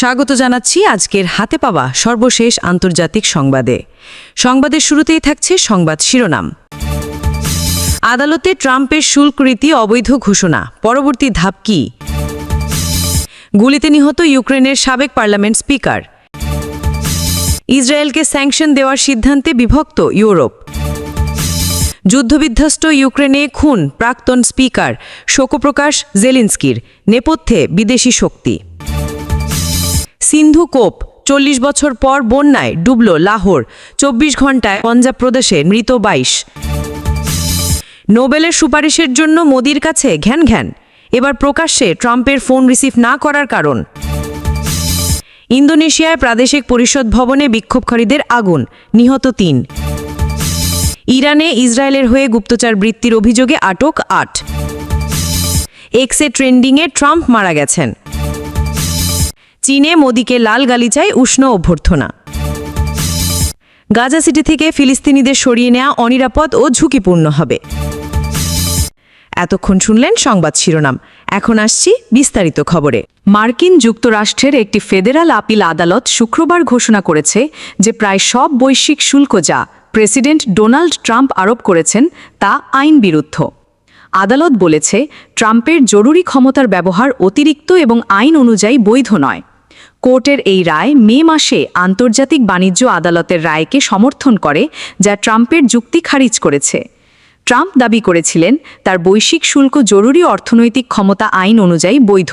স্বাগত জানাচ্ছি আজকের হাতে পাওয়া সর্বশেষ আন্তর্জাতিক সংবাদে। সংবাদের শুরুতেই থাকছে সংবাদ শিরোনাম। আদালতে ট্রাম্পের শুল্ক রীতি অবৈধ ঘোষণা, পরবর্তী ধাপ কি? গুলিতে নিহত ইউক্রেনের সাবেক পার্লামেন্ট স্পিকার। ইসরায়েলকে স্যাংশন দেওয়ার সিদ্ধান্তে বিভক্ত ইউরোপ। যুদ্ধবিধ্বস্ত ইউক্রেনে খুন, প্রাক্তন স্পিকার শোকপ্রকাশ জেলিন্সকির, নেপথ্যে বিদেশি শক্তি। সিন্ধু কোপ, চল্লিশ বছর পর বন্যায় ডুবল লাহোর, চব্বিশ ঘন্টায় পঞ্জাব প্রদেশে মৃত বাইশ। নোবেলের সুপারিশের জন্য মোদির কাছে ঘ্যান ঘ্যান। এবার প্রকাশ্যে ট্রাম্পের ফোন রিসিভ না করার কারণ। ইন্দোনেশিয়ায় প্রাদেশিক পরিষদ ভবনে বিক্ষোভকারীদের আগুন, নিহত তিন। ইরানে ইসরায়েলের হয়ে গুপ্তচর বৃত্তির অভিযোগে আটক আট। এক্সে ট্রেন্ডিংয়ে ট্রাম্প মারা গেছেন। চীনে মোদিকে লাল গালিচায় উষ্ণ অভ্যর্থনা। গাজা সিটি থেকে ফিলিস্তিনিদের সরিয়ে নেওয়া অনিরাপদ ও ঝুঁকিপূর্ণ হবে। এতক্ষণ শুনলেন সংবাদ শিরোনাম। এখন আসছি বিস্তারিত খবরে। মার্কিন যুক্তরাষ্ট্রের একটি ফেডারাল আপিল আদালত শুক্রবার ঘোষণা করেছে যে প্রায় সব বৈশ্বিক শুল্ক যা প্রেসিডেন্ট ডোনাল্ড ট্রাম্প আরোপ করেছেন তা আইন বিরুদ্ধ। আদালত বলেছে, ট্রাম্পের জরুরি ক্ষমতার ব্যবহার অতিরিক্ত এবং আইন অনুযায়ী বৈধ নয়। কোর্টের এই রায় মে মাসে আন্তর্জাতিক বাণিজ্য আদালতের রায়কে সমর্থন করে, যা ট্রাম্পের যুক্তি খারিজ করেছে। ট্রাম্প দাবি করেছিলেন, তার বৈশ্বিক শুল্ক জরুরি অর্থনৈতিক ক্ষমতা আইন অনুযায়ী বৈধ।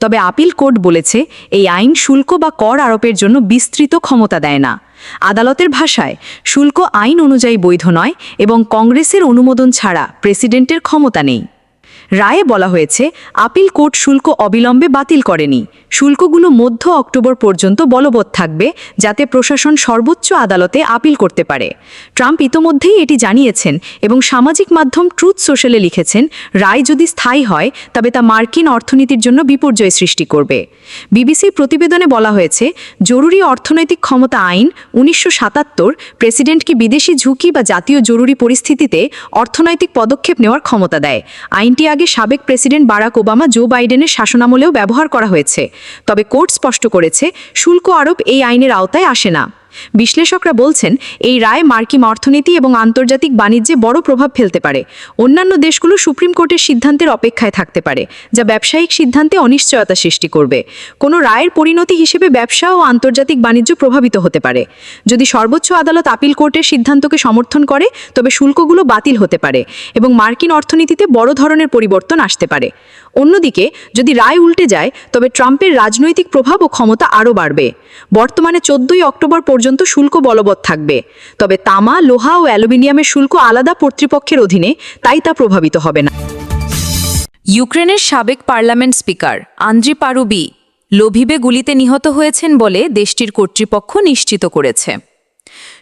তবে আপিল কোর্ট বলেছে, এই আইন শুল্ক বা কর আরোপের জন্য বিস্তৃত ক্ষমতা দেয় না। আদালতের ভাষায়, শুল্ক আইন অনুযায়ী বৈধ নয় এবং কংগ্রেসের অনুমোদন ছাড়া প্রেসিডেন্টের ক্ষমতা নেই। রায়ে বলা হয়েছে, আপিল কোর্ট শুল্ক অবিলম্বে বাতিল করেনি শুল্কগুলো মধ্য অক্টোবর পর্যন্ত বলবৎ থাকবে, যাতে প্রশাসন সর্বোচ্চ আদালতে আপিল করতে পারে। ট্রাম্প ইতোমধ্যেই এটি জানিয়েছেন এবং সামাজিক মাধ্যম ট্রুথ সোশ্যালে লিখেছেন, রায় যদি স্থায়ী হয়, তবে তা মার্কিন অর্থনীতির জন্য বিপর্যয় সৃষ্টি করবে। বিবিসির প্রতিবেদনে বলা হয়েছে, জরুরি অর্থনৈতিক ক্ষমতা আইন উনিশশো সাতাত্তর প্রেসিডেন্টকে বিদেশি ঝুঁকি বা জাতীয় জরুরি পরিস্থিতিতে অর্থনৈতিক পদক্ষেপ নেওয়ার ক্ষমতা দেয়? আইনটি আগে সাবেক প্রেসিডেন্ট বারাক ওবামা জো বাইডেনের শাসনামলেও ব্যবহার করা হয়েছে। তবে কোর্ট স্পষ্ট করেছে, শুল্ক আরোপ এই আইনের আওতায় আসে না। বিশ্লেষকরা বলছেন, এই রায় মার্কিন অর্থনীতি এবং আন্তর্জাতিক বাণিজ্যে বড় প্রভাব ফেলতে পারে। অন্যান্য দেশগুলো সুপ্রিম কোর্টের সিদ্ধান্তের অপেক্ষায় থাকতে পারে, যা ব্যবসায়িক সিদ্ধান্তে অনিশ্চয়তা সৃষ্টি করবে। কোনো রায়ের পরিণতি হিসেবে ব্যবসা ও আন্তর্জাতিক বাণিজ্য প্রভাবিত হতে পারে। যদি সর্বোচ্চ আদালত আপিল কোর্টের সিদ্ধান্তকে সমর্থন করে, তবে শুল্কগুলো বাতিল হতে পারে এবং মার্কিন অর্থনীতিতে বড় ধরনের পরিবর্তন আসতে পারে। অন্যদিকে, যদি রায় উল্টে যায়, তবে ট্রাম্পের রাজনৈতিক প্রভাব ও ক্ষমতা আরও বাড়বে। বর্তমানে চোদ্দই অক্টোবর পর্যন্ত শুল্ক বলবৎ থাকবে। তবে তামা, লোহা ও অ্যালুমিনিয়ামের শুল্ক আলাদা কর্তৃপক্ষের অধীনে, তাই তা প্রভাবিত হবে না। ইউক্রেনের সাবেক পার্লামেন্ট স্পিকার আন্দ্রি পারুবি লোভিবে গুলিতে নিহত হয়েছেন বলে দেশটির কর্তৃপক্ষ নিশ্চিত করেছে।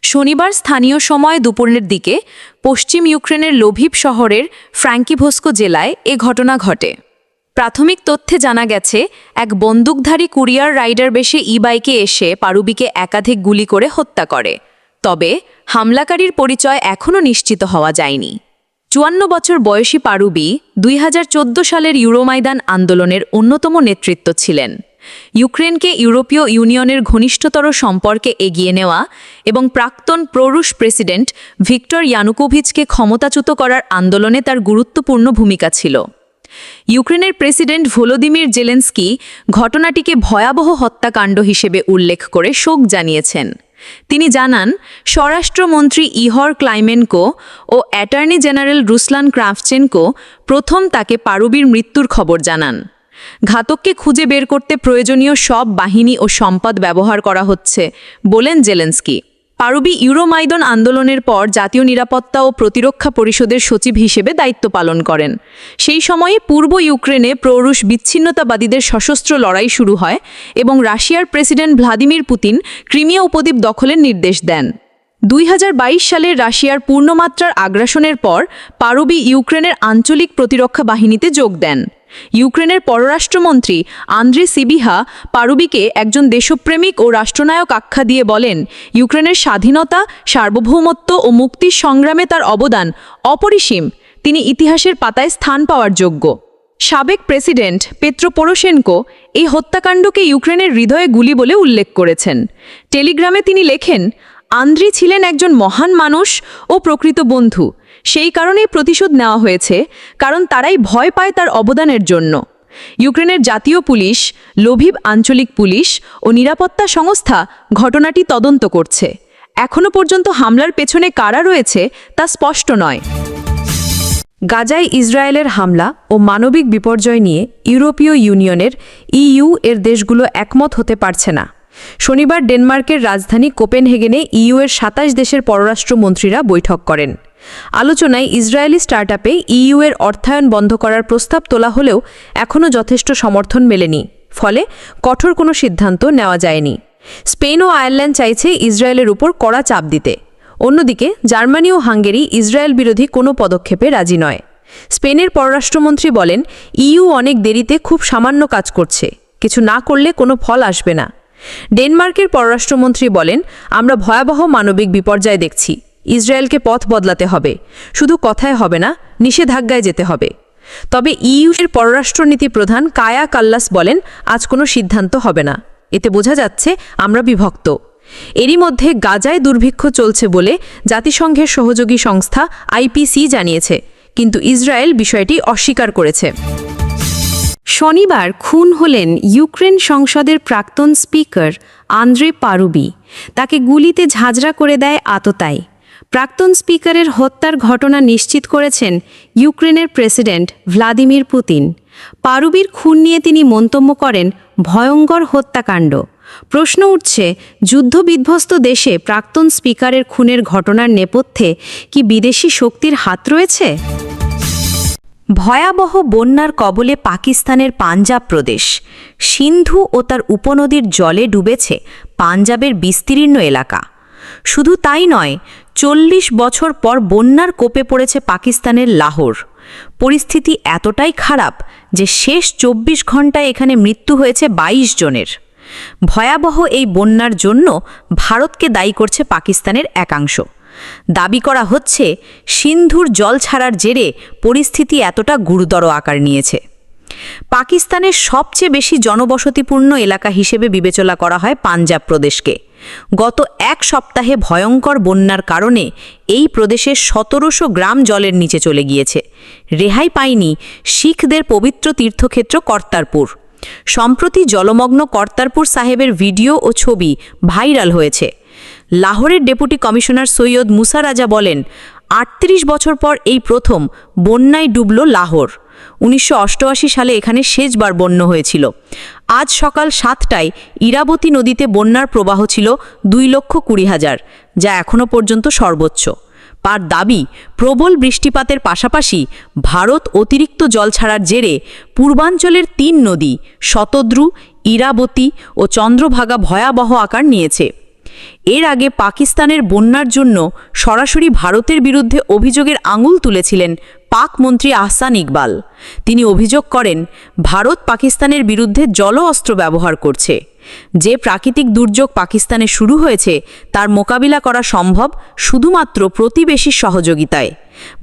শনিবার স্থানীয় সময় দুপুরের দিকে পশ্চিম ইউক্রেনের লোভিব শহরের ফ্র্যাঙ্কিভস্কো জেলায় এ ঘটনা ঘটে। প্রাথমিক তথ্যে জানা গেছে, এক বন্দুকধারী কুরিয়ার রাইডার বেশে ই বাইকে এসে পারুবিকে একাধিক গুলি করে হত্যা করে। তবে হামলাকারীর পরিচয় এখনও নিশ্চিত হওয়া যায়নি। চুয়ান্ন বছর বয়সী পারুবি দুই হাজার চোদ্দ সালের ইউরোমাইদান আন্দোলনের অন্যতম নেতৃত্ব ছিলেন। ইউক্রেনকে ইউরোপীয় ইউনিয়নের ঘনিষ্ঠতর সম্পর্কে এগিয়ে নেওয়া এবং প্রাক্তন প্ররুশ প্রেসিডেন্ট ভিক্টর ইয়ানুকোভিচকে ক্ষমতাচ্যুত করার আন্দোলনে তার গুরুত্বপূর্ণ ভূমিকা ছিল। ইউক্রেনের প্রেসিডেন্ট ভোলোদিমির জেলেন্সকি ঘটনাটিকে ভয়াবহ হত্যাকাণ্ড হিসেবে উল্লেখ করে শোক জানিয়েছেন। তিনি জানান, স্বরাষ্ট্রমন্ত্রী ইহর ক্লাইমেনকো ও অ্যাটর্নি জেনারেল রুসলান ক্রাফচেনকো প্রথম তাকে পারুবির মৃত্যুর খবর জানান। ঘাতককে খুঁজে বের করতে প্রয়োজনীয় সব বাহিনী ও সম্পদ ব্যবহার করা হচ্ছে বলেন জেলেন্সকি। পারুবি ইউরোমাইদন আন্দোলনের পর জাতীয় নিরাপত্তা ও প্রতিরক্ষা পরিষদের সচিব হিসেবে দায়িত্ব পালন করেন। সেই সময়ে পূর্ব ইউক্রেনে প্ররুশ বিচ্ছিন্নতাবাদীদের সশস্ত্র লড়াই শুরু হয় এবং রাশিয়ার প্রেসিডেন্ট ভ্লাদিমির পুতিন ক্রিমিয়া উপদ্বীপ দখলের নির্দেশ দেন। দুই হাজার বাইশ সালে রাশিয়ার পূর্ণমাত্রার আগ্রাসনের পর পারুবি ইউক্রেনের আঞ্চলিক প্রতিরক্ষা বাহিনীতে যোগ দেন। ইউক্রেনের পররাষ্ট্রমন্ত্রী আন্দ্রে সিবিহা পারুবিকে একজন দেশপ্রেমিক ও রাষ্ট্রনায়ক আখ্যা দিয়ে বলেন, ইউক্রেনের স্বাধীনতা, সার্বভৌমত্ব ও মুক্তির সংগ্রামে তার অবদান অপরিসীম। তিনি ইতিহাসের পাতায় স্থান পাওয়ার যোগ্য। সাবেক প্রেসিডেন্ট পেত্রো পোরোশেনকো এই হত্যাকাণ্ডকে ইউক্রেনের হৃদয়ে গুলি বলে উল্লেখ করেছেন। টেলিগ্রামে তিনি লেখেন, আন্দ্রি ছিলেন একজন মহান মানুষ ও প্রকৃত বন্ধু। সেই কারণেই প্রতিশোধ নেওয়া হয়েছে, কারণ তারাই ভয় পায় তার অবদানের জন্য। ইউক্রেনের জাতীয় পুলিশ, লোভিব আঞ্চলিক পুলিশ ও নিরাপত্তা সংস্থা ঘটনাটি তদন্ত করছে। এখনও পর্যন্ত হামলার পেছনে কারা রয়েছে তা স্পষ্ট নয়। গাজায় ইসরায়েলের হামলা ও মানবিক বিপর্যয় নিয়ে ইউরোপীয় ইউনিয়নের ইইউ এর দেশগুলো একমত হতে পারছে না। শনিবার ডেনমার্কের রাজধানী কোপেনহেগেনে ইইউ এর সাতাশ দেশের পররাষ্ট্রমন্ত্রীরা বৈঠক করেন। আলোচনায় ইসরায়েলি স্টার্টআপে ইইউ এর অর্থায়ন বন্ধ করার প্রস্তাব তোলা হলেও এখনও যথেষ্ট সমর্থন মেলেনি, ফলে কঠোর কোনো সিদ্ধান্ত নেওয়া যায়নি। স্পেন ও আয়ারল্যান্ড চাইছে ইসরায়েলের উপর কড়া চাপ দিতে। অন্যদিকে জার্মানি ও হাঙ্গেরি ইসরায়েল বিরোধী কোনো পদক্ষেপে রাজি নয়। স্পেনের পররাষ্ট্রমন্ত্রী বলেন, ইইউ অনেক দেরিতে খুব সামান্য কাজ করছে, কিছু না করলে কোনো ফল আসবে না। ডেনমার্কের পররাষ্ট্রমন্ত্রী বলেন, আমরা ভয়াবহ মানবিক বিপর্যয় দেখছি। ইসরায়েলকে পথ বদলাতে হবে। শুধু কথায় হবে না, নিষেধাজ্ঞায় যেতে হবে। তবে ইইউ এর পররাষ্ট্রনীতি প্রধান কায়া কাল্লাস বলেন, আজ কোনো সিদ্ধান্ত হবে না। এতে বোঝা যাচ্ছে, আমরা বিভক্ত। এরই মধ্যে গাজায় দুর্ভিক্ষ চলছে বলে জাতিসংঘের সহযোগী সংস্থা আইপিসি জানিয়েছে। কিন্তু ইসরায়েল বিষয়টি অস্বীকার করেছে। শনিবার খুন হলেন ইউক্রেন সংসদের প্রাক্তন স্পিকার আন্দ্রে পারুবি। তাকে গুলিতে ঝাঁঝরা করে দেয় আততাই প্রাক্তন স্পিকারের হত্যার ঘটনা নিশ্চিত করেছেন ইউক্রেনের প্রেসিডেন্ট ভ্লাদিমির পুতিন। পারুবির খুন নিয়ে তিনি মন্তব্য করেন, ভয়ঙ্কর হত্যাকাণ্ড। প্রশ্ন উঠছে, যুদ্ধবিধ্বস্ত দেশে প্রাক্তন স্পিকারের খুনের ঘটনার নেপথ্যে কি বিদেশি শক্তির হাত রয়েছে? ভয়াবহ বন্যার কবলে পাকিস্তানের পাঞ্জাব প্রদেশ। সিন্ধু ও তার উপনদীর জলে ডুবেছে পাঞ্জাবের বিস্তীর্ণ এলাকা। শুধু তাই নয় চল্লিশ বছর পর বন্যার কোপে পড়েছে পাকিস্তানের লাহোর। পরিস্থিতি এতটাই খারাপ যে শেষ চব্বিশ ঘন্টায় এখানে মৃত্যু হয়েছে ২২ জনের। ভয়াবহ এই বন্যার জন্য ভারতকে দায়ী করছে পাকিস্তানের একাংশ। দাবি করা হচ্ছে, সিন্ধুর জল ছাড়ার জেরে পরিস্থিতি এতটা গুরুতর আকার নিয়েছে। পাকিস্তানের সবচেয়ে বেশি জনবসতিপূর্ণ এলাকা হিসেবে বিবেচনা করা হয় পাঞ্জাব প্রদেশকে। গত এক সপ্তাহে ভয়ঙ্কর বন্যার কারণে এই প্রদেশের সতেরোশো গ্রাম জলের নিচে চলে গিয়েছে। রেহাই পায়নি শিখদের পবিত্র তীর্থক্ষেত্র কর্তারপুর। সম্প্রতি জলমগ্ন কর্তারপুর সাহেবের ভিডিও ও ছবি ভাইরাল হয়েছে। লাহোরের ডেপুটি কমিশনার সৈয়দ মুসা রাজা বলেন, আটত্রিশ বছর পর এই প্রথম বন্যায় ডুবল লাহোর। উনিশশো অষ্টআশি সালে এখানে শেষবার বন্য হয়েছিল। আজ সকাল সাতটায় ইরাবতী নদীতে বন্যার প্রবাহ ছিল দুই লক্ষ কুড়ি হাজার, যা এখনও পর্যন্ত সর্বোচ্চ। তার দাবি, প্রবল বৃষ্টিপাতের পাশাপাশি ভারত অতিরিক্ত জল ছাড়ার জেরে পূর্বাঞ্চলের তিন নদী শতদ্রু, ইরাবতী ও চন্দ্রভাগা ভয়াবহ আকার নিয়েছে। এর আগে পাকিস্তানের বন্যার জন্য সরাসরি ভারতের বিরুদ্ধে অভিযোগের আঙুল তুলেছিলেন পাক মন্ত্রী আহসান ইকবাল। তিনি অভিযোগ করেন, ভারত পাকিস্তানের বিরুদ্ধে জল অস্ত্র ব্যবহার করছে। যে প্রাকৃতিক দুর্যোগ পাকিস্তানে শুরু হয়েছে, তার মোকাবিলা করা সম্ভব শুধুমাত্র প্রতিবেশীর সহযোগিতায়।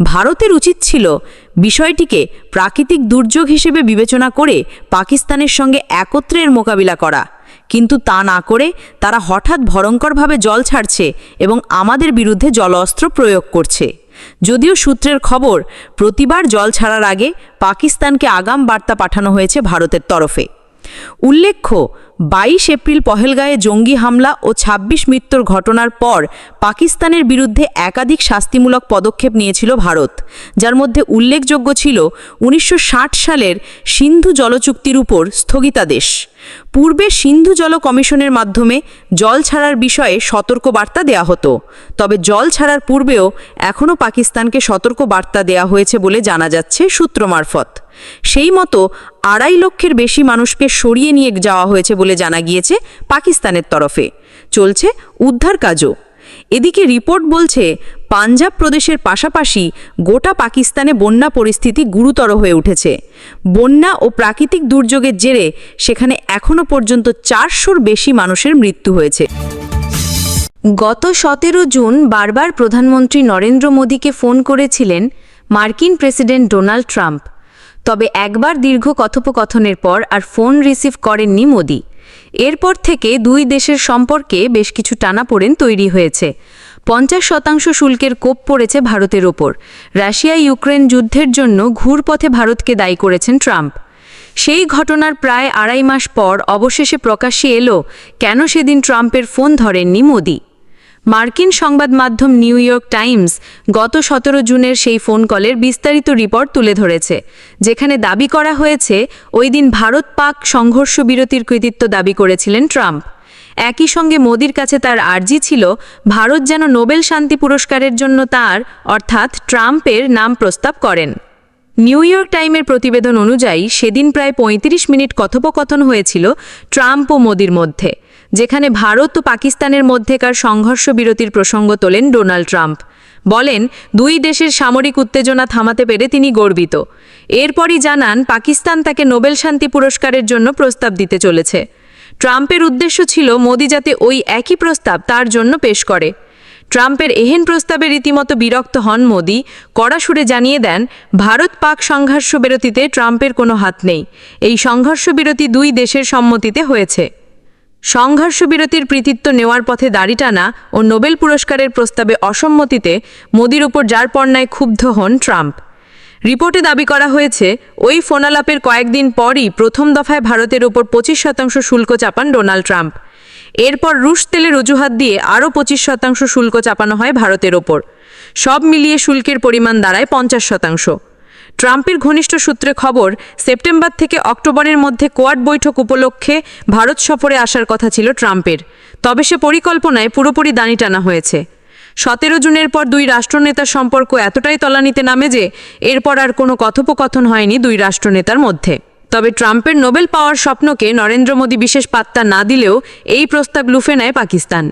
ভারতের উচিত ছিল বিষয়টিকে প্রাকৃতিক দুর্যোগ হিসেবে বিবেচনা করে পাকিস্তানের সঙ্গে একত্রের মোকাবিলা করা। কিন্তু তা না করে তারা হঠাৎ ভয়ঙ্করভাবে জল ছাড়ছে এবং আমাদের বিরুদ্ধে জলঅস্ত্র প্রয়োগ করছে। যদিও সূত্রের খবর, প্রতিবার জল ছাড়ার আগে পাকিস্তানকে আগাম বার্তা পাঠানো হয়েছে ভারতের তরফে। উল্লেখ্য, বাইশ এপ্রিল পহেলগাঁয়ে জঙ্গি হামলা ও ২৬ মৃত্যুর ঘটনার পর পাকিস্তানের বিরুদ্ধে একাধিক শাস্তিমূলক পদক্ষেপ নিয়েছিল ভারত, যার মধ্যে উল্লেখযোগ্য ছিল উনিশশো ষাট সালের সিন্ধু জলচুক্তির উপর স্থগিতাদেশ। পূর্বে সিন্ধু জল কমিশনের মাধ্যমে জল ছাড়ার বিষয়ে সতর্ক বার্তা দেয়া হতো, তবে জল ছাড়ার পূর্বেও এখনও পাকিস্তানকে সতর্ক বার্তা দেয়া হয়েছে বলে জানা যাচ্ছে সূত্র মারফত। সেই মতো আড়াই লক্ষের বেশি মানুষকে সরিয়ে নিয়ে যাওয়া হয়েছে বলে জানা গিয়েছে পাকিস্তানের তরফে। চলছে উদ্ধার কাজও। এদিকে রিপোর্ট বলছে, পাঞ্জাব প্রদেশের পাশাপাশি গোটা পাকিস্তানে বন্যা পরিস্থিতি গুরুতর হয়ে উঠেছে। বন্যা ও প্রাকৃতিক দুর্যোগের জেরে সেখানে এখনও পর্যন্ত চারশোর বেশি মানুষের মৃত্যু হয়েছে। গত সতেরো জুন বারবার প্রধানমন্ত্রী নরেন্দ্র মোদীকে ফোন করেছিলেন মার্কিন প্রেসিডেন্ট ডোনাল্ড ট্রাম্প। তবে একবার দীর্ঘ কথোপকথনের পর আর ফোন রিসিভ করেননি মোদি। এরপর থেকে দুই দেশের সম্পর্কে বেশ কিছু টানাপোড়েন তৈরি হয়েছে। পঞ্চাশ শতাংশ শুল্কের কোপ পড়েছে ভারতের ওপর। রাশিয়া ইউক্রেন যুদ্ধের জন্য ঘুরপথে ভারতকে দায়ী করেছেন ট্রাম্প। সেই ঘটনার প্রায় আড়াই মাস পর অবশেষে প্রকাশ্যে এলো, কেন সেদিন ট্রাম্পের ফোন ধরেননি মোদি? মার্কিন সংবাদ মাধ্যম নিউ ইয়র্ক টাইমস গত সতেরো জুনের সেই ফোন কলের বিস্তারিত রিপোর্ট তুলে ধরেছে, যেখানে দাবি করা হয়েছে, ওই দিন ভারত পাক সংঘর্ষ বিরতির কৃতিত্ব দাবি করেছিলেন ট্রাম্প। একই সঙ্গে মোদির কাছে তার আর্জি ছিল, ভারত যেন নোবেল শান্তি পুরস্কারের জন্য তার, অর্থাৎ ট্রাম্পের নাম প্রস্তাব করেন। নিউ ইয়র্ক টাইমের প্রতিবেদন অনুযায়ী, সেদিন প্রায় ৩৫ মিনিট কথোপকথন হয়েছিল ট্রাম্প ও মোদির মধ্যে। যেখানে ভারত ও পাকিস্তানের মধ্যেকার সংঘর্ষ বিরতির প্রসঙ্গ তোলেন ডোনাল্ড ট্রাম্প। বলেন, দুই দেশের সামরিক উত্তেজনা থামাতে পেরে তিনি গর্বিত। এরপরই জানান, পাকিস্তান তাকে নোবেল শান্তি পুরস্কারের জন্য প্রস্তাব দিতে চলেছে। ট্রাম্পের উদ্দেশ্য ছিল মোদি যাতে ওই একই প্রস্তাব তার জন্য পেশ করে। ট্রাম্পের এহেন প্রস্তাবে রীতিমতো বিরক্ত হন মোদি। কড়া সুরে জানিয়ে দেন, ভারত পাক সংঘর্ষ বিরতিতে ট্রাম্পের কোনো হাত নেই। এই সংঘর্ষ বিরতি দুই দেশের সম্মতিতে হয়েছে। সংঘর্ষ বিরতির কৃতিত্ব নেওয়ার পথে দাড়ি টানা ও নোবেল পুরস্কারের প্রস্তাবে অসম্মতিতে মোদির উপর যার পণ্যায় ক্ষুব্ধ হন ট্রাম্প। রিপোর্টে দাবি করা হয়েছে, ওই ফোনালাপের কয়েকদিন পরই প্রথম দফায় ভারতের ওপর পঁচিশ শতাংশ শুল্ক চাপান ডোনাল্ড ট্রাম্প। এরপর রুশ তেলের অজুহাত দিয়ে আরও পঁচিশ শতাংশ শুল্ক চাপানো হয় ভারতের ওপর। সব মিলিয়ে শুল্কের পরিমাণ দাঁড়ায় পঞ্চাশ শতাংশ। ট্রাম্পের ঘনিষ্ঠ সূত্রে খবর, সেপ্টেম্বর থেকে অক্টোবরের মধ্যে কোয়াড বৈঠক উপলক্ষে ভারত সফরে আসার কথা ছিল ট্রাম্পের। তবে সে পরিকল্পনায় পুরোপুরি দানি টানা হয়েছে। সতেরো জুনের পর দুই রাষ্ট্রনেতার সম্পর্ক এতটাই তলানিতে নামে যে, এরপর আর কোনো কথোপকথন হয়নি দুই রাষ্ট্রনেতার মধ্যে। তবে ট্রাম্পের নোবেল পাওয়ার স্বপ্নকে নরেন্দ্র মোদী বিশেষ পাত্তা না দিলেও এই প্রস্তাব লুফে নেয় পাকিস্তান।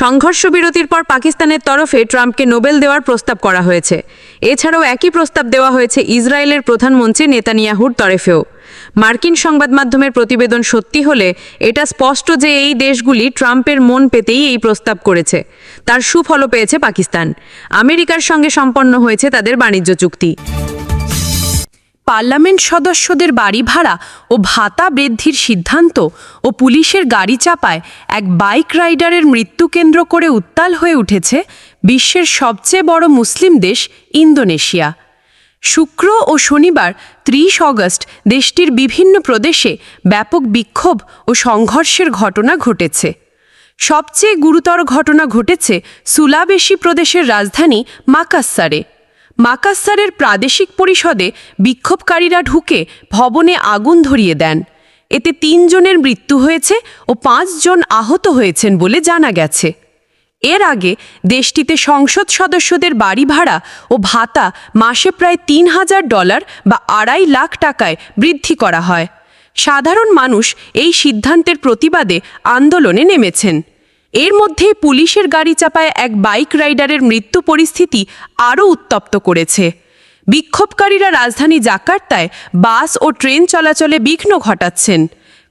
সংঘর্ষ বিরতির পর পাকিস্তানের তরফে ট্রাম্পকে নোবেল দেওয়ার প্রস্তাব করা হয়েছে। এছাড়াও একই প্রস্তাব দেওয়া হয়েছে ইসরায়েলের প্রধানমন্ত্রী নেতানিয়াহুর তরফেও। মার্কিন সংবাদ মাধ্যমের প্রতিবেদন সত্যি হলে এটা স্পষ্ট যে এই দেশগুলি ট্রাম্পের মন পেতেই এই প্রস্তাব করেছে। তার সুফলও পেয়েছে পাকিস্তান। আমেরিকার সঙ্গে সম্পন্ন হয়েছে তাদের বাণিজ্য চুক্তি। পার্লামেন্ট সদস্যদের বাড়ি ভাড়া ও ভাতা বৃদ্ধির সিদ্ধান্ত ও পুলিশের গাড়ি চাপায় এক বাইক রাইডারের মৃত্যু কেন্দ্র করে উত্তাল হয়ে উঠেছে বিশ্বের সবচেয়ে বড় মুসলিম দেশ ইন্দোনেশিয়া। শুক্র ও শনিবার ত্রিশ অগস্ট দেশটির বিভিন্ন প্রদেশে ব্যাপক বিক্ষোভ ও সংঘর্ষের ঘটনা ঘটেছে। সবচেয়ে গুরুতর ঘটনা ঘটেছে সুলাবেশি প্রদেশের রাজধানী মাকাস্সারে মাকাস্সারের প্রাদেশিক পরিষদে বিক্ষোভকারীরা ঢুকে ভবনে আগুন ধরিয়ে দেন। এতে তিনজনের মৃত্যু হয়েছে ও পাঁচজন আহত হয়েছেন বলে জানা গেছে। এর আগে দেশটিতে সংসদ সদস্যদের বাড়ি ভাড়া ও ভাতা মাসে প্রায় তিন হাজার ডলার বা আড়াই লাখ টাকায় বৃদ্ধি করা হয়। সাধারণ মানুষ এই সিদ্ধান্তের প্রতিবাদে আন্দোলনে নেমেছেন। এর মধ্যে পুলিশের গাড়ি চাপায় এক বাইক রাইডারের মৃত্যু পরিস্থিতি আরও উত্তপ্ত করেছে। বিক্ষোভকারীরা রাজধানী জাকার্তায় বাস ও ট্রেন চলাচলে বিঘ্ন ঘটাচ্ছেন।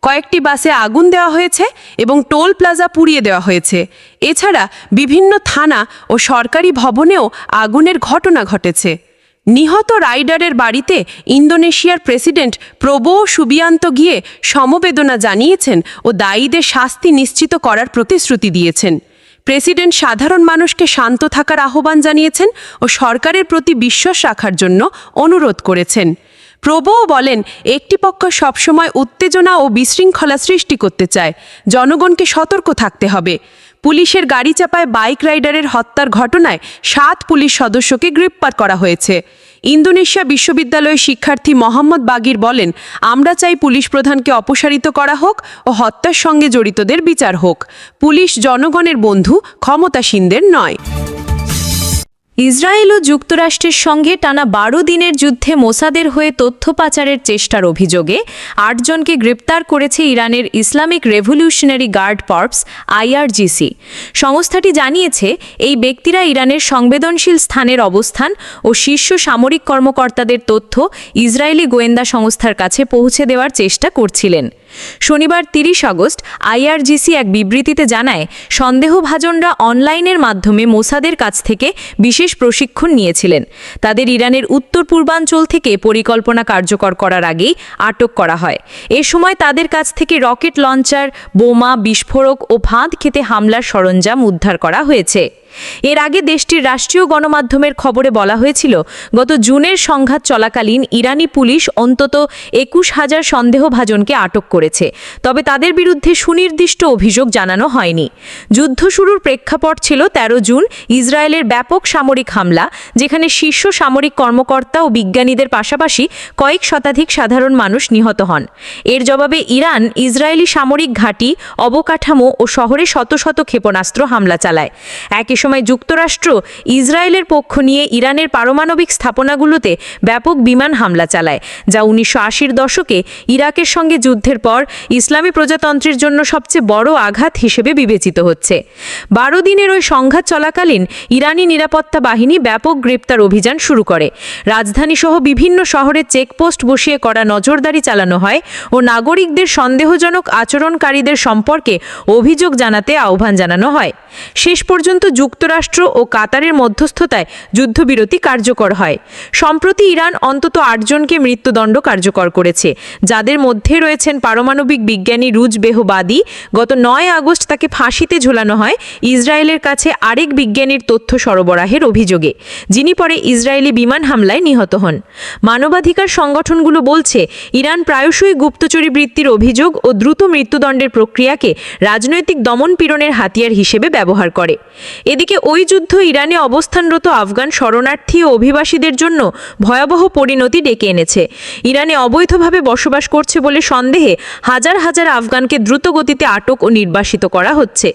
কয়েকটি বাসে আগুন দেওয়া হয়েছে এবং টোল প্লাজা পুড়িয়ে দেওয়া হয়েছে। এছাড়া বিভিন্ন থানা ও সরকারি ভবনেও আগুনের ঘটনা ঘটেছে। নিহত রাইডারের বাড়িতে ইন্দোনেশিয়ার প্রেসিডেন্ট প্রবো সুবিয়ান্ত গিয়ে সমবেদনা জানিয়েছেন ও দায়ীদের শাস্তি নিশ্চিত করার প্রতিশ্রুতি দিয়েছেন। প্রেসিডেন্ট সাধারণ মানুষকে শান্ত থাকার আহ্বান জানিয়েছেন ও সরকারের প্রতি বিশ্বাস রাখার জন্য অনুরোধ করেছেন। প্রবোও বলেন, একটি পক্ষ সবসময় উত্তেজনা ও বিশৃঙ্খলা সৃষ্টি করতে চায়। জনগণকে সতর্ক থাকতে হবে। পুলিশের গাড়ি চাপায় বাইক রাইডারের হত্যার ঘটনায় সাত পুলিশ সদস্যকে গ্রেপ্তার করা হয়েছে। ইন্দোনেশিয়া বিশ্ববিদ্যালয়ের শিক্ষার্থী মোহাম্মদ বাগির বলেন, আমরা চাই পুলিশ প্রধানকে অপসারিত করা হোক ও হত্যার সঙ্গে জড়িতদের বিচার হোক। পুলিশ জনগণের বন্ধু, ক্ষমতাসীনদের নয়। ইসরায়েল ও যুক্তরাষ্ট্রের সঙ্গে টানা বারো দিনের যুদ্ধে মোসাদের হয়ে তথ্য পাচারের চেষ্টার অভিযোগে আটজনকে গ্রেপ্তার করেছে ইরানের Islamic Revolutionary Guard Corps IRGC. সংস্থাটি জানিয়েছে, এই ব্যক্তিরা ইরানের সংবেদনশীল স্থানের অবস্থান ও শীর্ষ সামরিক কর্মকর্তাদের তথ্য ইসরায়েলি গোয়েন্দা সংস্থার কাছে পৌঁছে দেওয়ার চেষ্টা করছিলেন। শনিবার তিরিশ আগস্ট আইআরজিসি এক বিবৃতিতে জানায়, সন্দেহভাজনরা অনলাইনের মাধ্যমে মোসাদের কাছ থেকে বিশেষ প্রশিক্ষণ নিয়েছিলেন। তাদের ইরানের উত্তর পূর্বাঞ্চল থেকে পরিকল্পনা কার্যকর করার আগেই আটক করা হয়। এ সময় তাদের কাছ থেকে রকেট লঞ্চার, বোমা, বিস্ফোরক ও ফাঁদ খেতে হামলার সরঞ্জাম উদ্ধার করা হয়েছে। এর আগে দেশটির রাষ্ট্রীয় গণমাধ্যমের খবরে বলা হয়েছিল, গত জুনের সংঘাত চলাকালীন ইরানি পুলিশ অন্তত একুশ হাজার সন্দেহভাজনকে আটক করেছে, তবে তাদের বিরুদ্ধে সুনির্দিষ্ট অভিযোগ জানানো হয়নি। যুদ্ধ শুরুর প্রেক্ষাপট ছিল ১৩ জুন, ইসরায়েলের ব্যাপক সামরিক হামলা, যেখানে শীর্ষ সামরিক কর্মকর্তা ও বিজ্ঞানীদের পাশাপাশি কয়েক শতাধিক সাধারণ মানুষ নিহত হন। এর জবাবে ইরান ইসরায়েলি সামরিক ঘাঁটি, অবকাঠামো ও শহরে শত শত ক্ষেপণাস্ত্র হামলা চালায়। একই সময় যুক্তরাষ্ট্র ইসরায়েলের পক্ষ নিয়ে ইরানের পারমাণবিক স্থাপনাগুলোতে ব্যাপক বিমান হামলা চালায়, যা উনিশশো আশির দশকে ইরাকের সঙ্গে যুদ্ধের পর ইসলামী প্রজাতন্ত্রের জন্য সবচেয়ে বড় আঘাত হিসেবে বিবেচিত হচ্ছে। বারো দিনের ওই সংঘাত চলাকালীন ইরানি নিরাপত্তা বাহিনী ব্যাপক গ্রেপ্তার অভিযান শুরু করে। রাজধানী সহ বিভিন্ন শহরে চেকপোস্ট বসিয়ে করা নজরদারি চালানো হয় ও নাগরিকদের সন্দেহজনক আচরণকারীদের সম্পর্কে অভিযোগ জানাতে আহ্বান জানানো হয়। শেষ পর্যন্ত যুক্তরাষ্ট্র ও কাতারের মধ্যস্থতায় যুদ্ধবিরতি কার্যকর হয়। সম্প্রতি ইরান অন্তত আটজনকে মৃত্যুদণ্ড কার্যকর করেছে, যাদের মধ্যে রয়েছেন পারমাণবিক বিজ্ঞানী রুজ বেহবাদি। গত নয় আগস্ট তাকে ফাঁসিতে ঝোলানো হয় ইসরায়েলের কাছে আরেক বিজ্ঞানীর তথ্য সরবরাহের অভিযোগে, যিনি পরে ইসরায়েলি বিমান হামলায় নিহত হন। মানবাধিকার সংগঠনগুলো বলছে, ইরান প্রায়শই গুপ্তচরী বৃত্তির অভিযোগ ও দ্রুত মৃত্যুদণ্ডের প্রক্রিয়াকে রাজনৈতিক দমন পীড়নের হাতিয়ার হিসেবে ব্যবহার করে। এদিকে ওই যুদ্ধ ইরানে অবস্থানরত আফগান শরণার্থী ও অভিবাসীদের জন্য ভয়াবহ পরিণতি ডেকে এনেছে। ইরানে অবৈধভাবে বসবাস করছে বলে সন্দেহে হাজার হাজার আফগানকে দ্রুত গতিতে আটক ও নির্বাসিত করা হচ্ছে।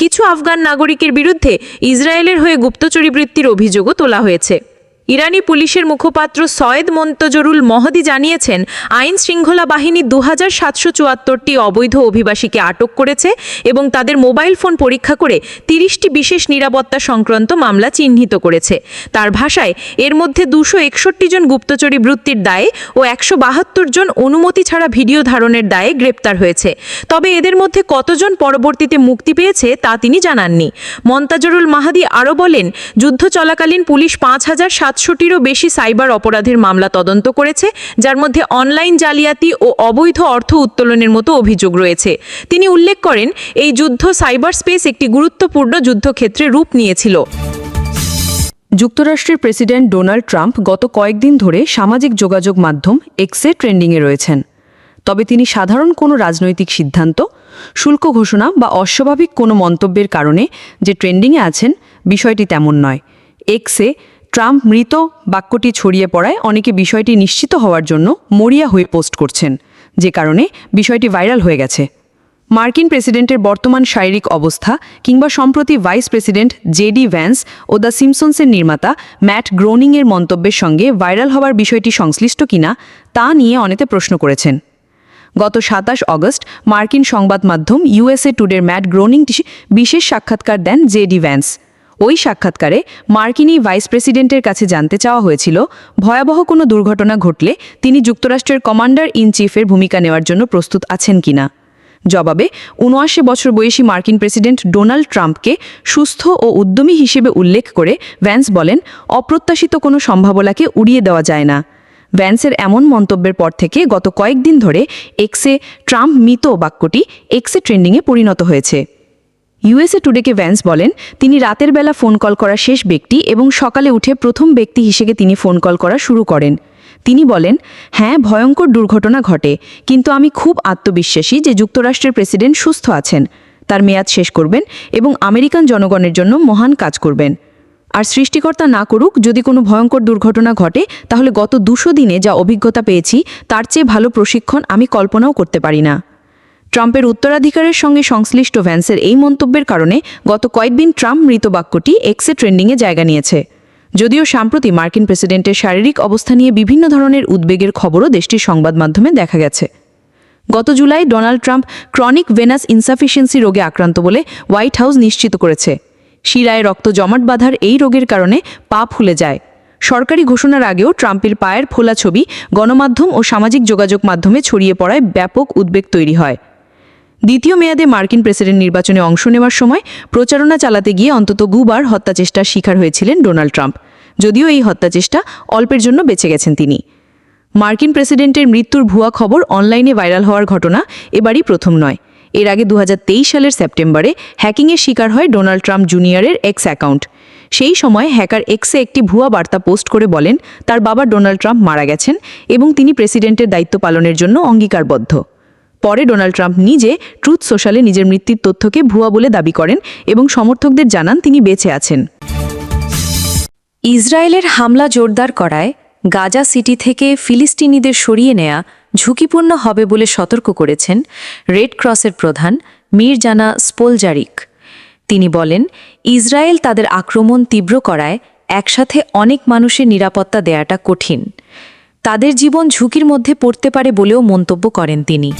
কিছু আফগান নাগরিকের বিরুদ্ধে ইসরায়েলের হয়ে গুপ্তচরী বৃত্তির অভিযোগও তোলা হয়েছে। ইরানি পুলিশের মুখপাত্র সয়েদ মন্তজরুল মহদি জানিয়েছেন, আইন শৃঙ্খলা বাহিনী দু হাজার সাতশো চুয়াত্তরটি অবৈধ অভিবাসীকে আটক করেছে এবং তাদের মোবাইল ফোন পরীক্ষা করে তিরিশটি বিশেষ নিরাপত্তা সংক্রান্ত মামলা চিহ্নিত করেছে। তার ভাষায়, এর মধ্যে দুশো একষট্টি জন গুপ্তচরী বৃত্তির দায়ে ও একশো বাহাত্তর জন অনুমতি ছাড়া ভিডিও ধারণের দায়ে গ্রেপ্তার হয়েছে। তবে এদের মধ্যে কতজন পরবর্তীতে মুক্তি পেয়েছে তা তিনি জানাননি। মন্তাজরুল মাহাদি আরও বলেন, যুদ্ধ চলাকালীন পুলিশ পাঁচ হাজার সাতশোটিরও বেশি সাইবার অপরাধের মামলা তদন্ত করেছে, যার মধ্যে অনলাইন জালিয়াতি ও অবৈধ অর্থ উত্তোলনের মতো অভিযোগ রয়েছে। তিনি উল্লেখ করেন, এই যুদ্ধ সাইবার স্পেস একটি গুরুত্বপূর্ণ যুদ্ধক্ষেত্রে রূপ নিয়েছিল। যুক্তরাষ্ট্রের প্রেসিডেন্ট ডোনাল্ড ট্রাম্প গত কয়েকদিন ধরে সামাজিক যোগাযোগ মাধ্যম এক্সে ট্রেন্ডিংয়ে রয়েছেন। তবে তিনি সাধারণ কোনো রাজনৈতিক সিদ্ধান্ত, শুল্ক ঘোষণা বা অস্বাভাবিক কোনো মন্তব্যের কারণে যে ট্রেন্ডিংয়ে আছেন, বিষয়টি তেমন নয়। এক্সে ট্রাম্প মৃত বাক্যটি ছড়িয়ে পড়ায় অনেকে বিষয়টি নিশ্চিত হওয়ার জন্য মরিয়া হয়ে পোস্ট করছেন, যে কারণে বিষয়টি ভাইরাল হয়ে গেছে। মার্কিন প্রেসিডেন্টের বর্তমান শারীরিক অবস্থা কিংবা সম্প্রতি ভাইস প্রেসিডেন্ট জেডি ভ্যান্স ও দ্য সিমসন্সের নির্মাতা ম্যাট গ্রোনিংয়ের মন্তব্যের সঙ্গে ভাইরাল হওয়ার বিষয়টি সংশ্লিষ্ট কিনা তা নিয়ে অনেকে প্রশ্ন করেছেন। গত সাতাশ অগস্ট মার্কিন সংবাদ মাধ্যম ইউএসএ টুডের ম্যাট গ্রোনিংটি বিশেষ সাক্ষাৎকার দেন জেডি ভ্যান্স। ওই সাক্ষাৎকারে মার্কিনী ভাইস প্রেসিডেন্টের কাছে জানতে চাওয়া হয়েছিল, ভয়াবহ কোনো দুর্ঘটনা ঘটলে তিনি যুক্তরাষ্ট্রের কমান্ডার ইন চিফের ভূমিকা নেওয়ার জন্য প্রস্তুত আছেন কিনা? জবাবে, উনআশি বছর বয়সী মার্কিন প্রেসিডেন্ট ডোনাল্ড ট্রাম্পকে সুস্থ ও উদ্যমী হিসেবে উল্লেখ করে ভ্যান্স বলেন, অপ্রত্যাশিত কোনো সম্ভাবনাকে উড়িয়ে দেওয়া যায় না। ভ্যান্সের এমন মন্তব্যের পর থেকে গত কয়েকদিন ধরে এক্সে ট্রাম্প মৃত বাক্যটি এক্সে ট্রেন্ডিংয়ে পরিণত হয়েছে। ইউএসএ টুডেকে ভ্যান্স বলেন, তিনি রাতের বেলা ফোন কল করা শেষ ব্যক্তি এবং সকালে উঠে প্রথম ব্যক্তি হিসেবে তিনি ফোন কল করা শুরু করেন। তিনি বলেন হ্যাঁ ভয়ঙ্কর দুর্ঘটনা ঘটে, কিন্তু আমি খুব আত্মবিশ্বাসী যে যুক্তরাষ্ট্রের প্রেসিডেন্ট সুস্থ আছেন। তার মেয়াদ শেষ করবেন এবং আমেরিকান জনগণের জন্য মহান কাজ করবেন। আর সৃষ্টিকর্তা না করুক, যদি কোনো ভয়ঙ্কর দুর্ঘটনা ঘটে, তাহলে গত দুশো দিনে যা অভিজ্ঞতা পেয়েছি, তার চেয়ে ভালো প্রশিক্ষণ আমি কল্পনাও করতে পারি না। ট্রাম্পের উত্তরাধিকারের সঙ্গে সংশ্লিষ্ট ভ্যান্সের এই মন্তব্যের কারণে গত কয়েকদিন ট্রাম্প মৃত বাক্যটি এক্সে ট্রেন্ডিংয়ে জায়গা নিয়েছে। যদিও সাম্প্রতি মার্কিন প্রেসিডেন্টের শারীরিক অবস্থা নিয়ে বিভিন্ন ধরনের উদ্বেগের খবরও দেশটির সংবাদ মাধ্যমে দেখা গেছে। গত July Donald Trump chronic venous insufficiency রোগে আক্রান্ত বলে হোয়াইট হাউস নিশ্চিত করেছে। শিরায় রক্ত জমাট বাঁধার এই রোগের কারণে পা ফুলে যায়। সরকারি ঘোষণার আগেও ট্রাম্পের পায়ের ফোলা ছবি গণমাধ্যম ও সামাজিক যোগাযোগ মাধ্যমে ছড়িয়ে পড়ায় ব্যাপক উদ্বেগ তৈরি হয়। দ্বিতীয় মেয়াদে মার্কিন প্রেসিডেন্ট নির্বাচনে অংশ নেওয়ার সময় প্রচারণা চালাতে গিয়ে অন্তত দুবার হত্যাচেষ্টার শিকার হয়েছিলেন ডোনাল্ড ট্রাম্প। যদিও এই হত্যাচেষ্টা অল্পের জন্য বেঁচে গেছেন তিনি। মার্কিন প্রেসিডেন্টের মৃত্যুর ভুয়া খবর অনলাইনে ভাইরাল হওয়ার ঘটনা এবারই প্রথম নয়। এর আগে দু হাজার তেইশ সালের সেপ্টেম্বরে হ্যাকিংয়ের শিকার হয় ডোনাল্ড ট্রাম্প জুনিয়রের এক্স অ্যাকাউন্ট। সেই সময় হ্যাকার এক্সে একটি ভুয়া বার্তা পোস্ট করে বলেন, তার বাবা ডোনাল্ড ট্রাম্প মারা গেছেন এবং তিনি প্রেসিডেন্টের দায়িত্ব পালনের জন্য অঙ্গীকারবদ্ধ। পরে ডোনাল্ড ট্রাম্প নিজে ট্রুথ সোশ্যালে নিজের মৃত্যুর তথ্যকে ভুয়া বলে দাবি করেন এবং সমর্থকদের জানান তিনি বেঁচে আছেন। ইসরায়েলের হামলা জোরদার করায় গাজা সিটি থেকে ফিলিস্তিনিদের সরিয়ে নেয়া ঝুঁকিপূর্ণ হবে বলে সতর্ক করেছেন রেড ক্রসের প্রধান মির্জানা স্পোলজারিক। তিনি বলেন, ইসরায়েল তাদের আক্রমণ তীব্র করায় একসাথে অনেক মানুষের নিরাপত্তা দেয়াটা কঠিন। তাদের জীবন ঝুঁকির মধ্যে পড়তে পারে বলেও মন্তব্য করেন তিনি।